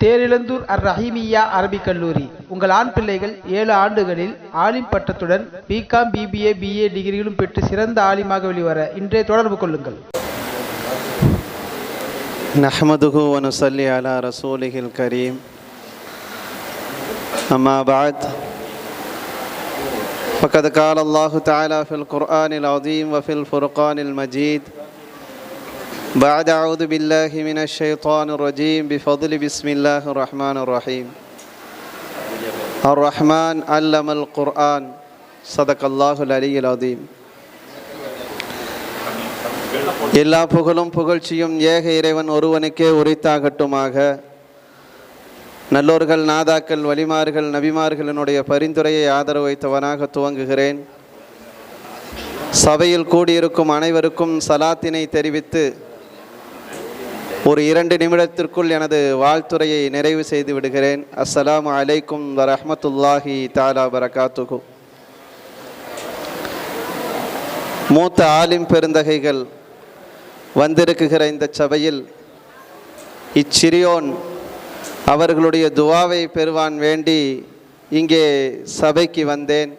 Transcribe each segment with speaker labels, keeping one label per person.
Speaker 1: தேரிழந்தூர் அர் ரஹீமியா அரபிக் கல்லூரி உங்கள் ஆண் பிள்ளைகள் ஏழு ஆண்டுகளில் ஆலிம் பட்டத்துடன் பிகாம் பிபிஏ பிஏ டிகிரிகளும் பெற்று சிறந்த ஆலிமாக வெளிவர இன்றே தொடர்பு கொள்ளுங்கள்
Speaker 2: نحمده ونصلي على رسوله الكريم أما بعد فقد قال الله تعالى في القرآن العظيم وفي الفرقان المجيد بعد أعوذ بالله من الشيطان الرجيم بفضل بسم الله الرحمن الرحيم الرحمن علم القرآن صدق الله العلي العظيم எல்லா புகழும் புகழ்ச்சியும் ஏக இறைவன் ஒருவனுக்கே உரித்தாகட்டுமாக நல்லோர்கள் நாதாக்கள் வலிமார்கள் நபிமார்களினுடைய பரிந்துரையை ஆதரவு வைத்தவனாக துவங்குகிறேன் சபையில் கூடியிருக்கும் அனைவருக்கும் சலாத்தினை தெரிவித்து ஒரு இரண்டு நிமிடத்திற்குள் எனது வாழ்த்துறையை நிறைவு செய்து விடுகிறேன். அஸ்ஸலாமு அலைக்கும் வரஹ்மத்துல்லாஹி தாலா பரகாத்துகு மூத்த ஆலிம் பெருந்தகைகள் வந்திருக்குகிற இந்த சபையில் இச்சிறியோன் அவர்களுடைய துவாவை பெறுவான் வேண்டி இங்கே சபைக்கு வந்தேன்.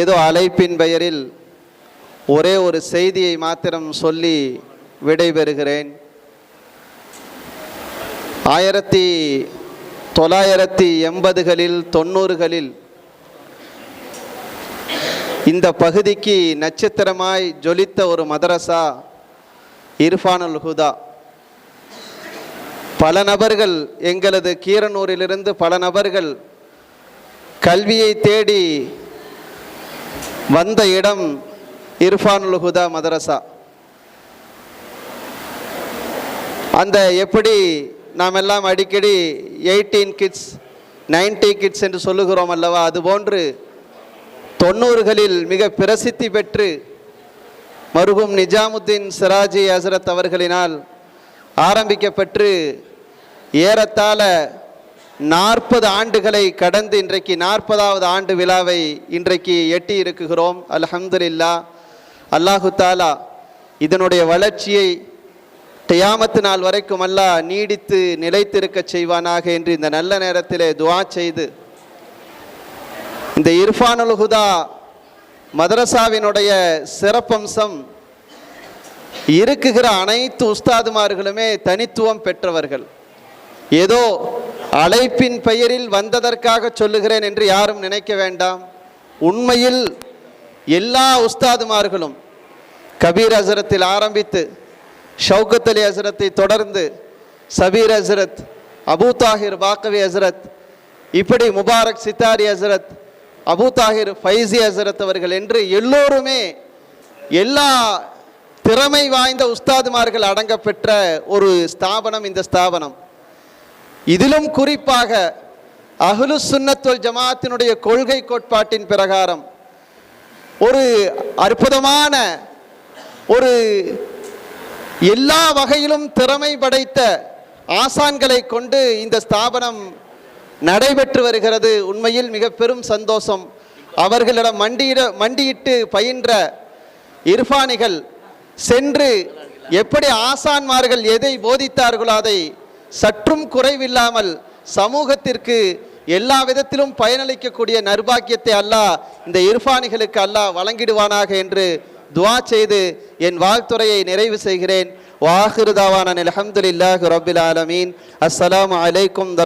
Speaker 2: ஏதோ அழைப்பின் பெயரில் ஒரே ஒரு செய்தியை மாத்திரம் சொல்லி விடைபெறுகிறேன். ஆயிரத்தி தொள்ளாயிரத்தி எண்பதுகளில் தொண்ணூறுகளில் இந்த பகுதிக்கு நட்சத்திரமாய் ஜொலித்த ஒரு மதரசா இர்ஃபானுல் ஹுதா. பல நபர்கள் எங்களது கீரனூரிலிருந்து பல நபர்கள் கல்வியை தேடி வந்த இடம் இர்ஃபானுல் ஹுதா மதரசா. அந்த எப்படி நாம் எல்லாம் அடிக்கடி எயிட்டீன் கிட்ஸ் நைன்டி கிட்ஸ் என்று சொல்லுகிறோம் அல்லவா? அதுபோன்று தொண்ணூறுகளில் மிக பிரசித்தி பெற்று மருகும் நிஜாமுத்தீன் சிராஜி ஹசரத் அவர்களினால் ஆரம்பிக்கப்பட்டு ஏறத்தாழ நாற்பது ஆண்டுகளை கடந்து இன்றைக்கு நாற்பதாவது ஆண்டு விழாவை இன்றைக்கு எட்டி இருக்குகிறோம். அலஹம்துல்லா அல்லாஹு தாலா இதனுடைய வளர்ச்சியை கியாமத்து நாள் வரைக்கும் அல்லாஹ் நீடித்து நிலைத்திருக்க செய்வானாக என்று இந்த நல்ல நேரத்திலே துவா செய்து இந்த இர்ஃபானுல் ஹுதா மதரசாவினுடைய சிறப்பம்சம் இருக்குகிற அனைத்து உஸ்தாதுமார்களுமே தனித்துவம் பெற்றவர்கள். ஏதோ அழைப்பின் பெயரில் வந்ததற்காக சொல்லுகிறேன் என்று யாரும் நினைக்க வேண்டாம். உண்மையில் எல்லா உஸ்தாதுமார்களும் கபீர் ஹசரத்தில் ஆரம்பித்து ஷவுகத் அலி ஹசரத்தை தொடர்ந்து சபீர் ஹசரத் அபு தாஹிர் பாக்கவி ஹசரத் இப்படி முபாரக் சித்தாரி ஹசரத் அபு தாஹிர் ஃபைசி ஹசரத் அவர்கள் என்று எல்லோருமே எல்லா திறமை வாய்ந்த உஸ்தாதுமார்கள் அடங்கப்பெற்ற ஒரு ஸ்தாபனம் இந்த ஸ்தாபனம். இதிலும் குறிப்பாக அஹ்லு சுன்னத்துல் ஜமாத்தினுடைய கொள்கை கோட்பாட்டின் பிரகாரம் ஒரு அற்புதமான ஒரு எல்லா வகையிலும் திறமை படைத்த ஆசான்களை கொண்டு இந்த ஸ்தாபனம் நடைபெற்று வருகிறது. உண்மையில் மிக பெரும் சந்தோஷம். அவர்களிடம் மண்டியிட மண்டியிட்டு பயின்ற இர்ஃபானிகள் சென்று எப்படி ஆசான்மார்கள் எதை போதித்தார்களோ அதை சற்றும் குறைவில்லாமல் சமூகத்திற்கு எல்லா விதத்திலும் பயனளிக்கக்கூடிய நர்பாக்கியத்தை அல்லாஹ் இந்த இர்ஃபானிகளுக்கு அல்லாஹ் வழங்கிடுவானாக என்று துவா செய்து என் வாழ்த்துறையை நிறைவு செய்கிறேன். வாஹிருதாவான அலமதுல்லாஹி ரபில் ஆலமீன். அஸ்லாம் அலைக்கும்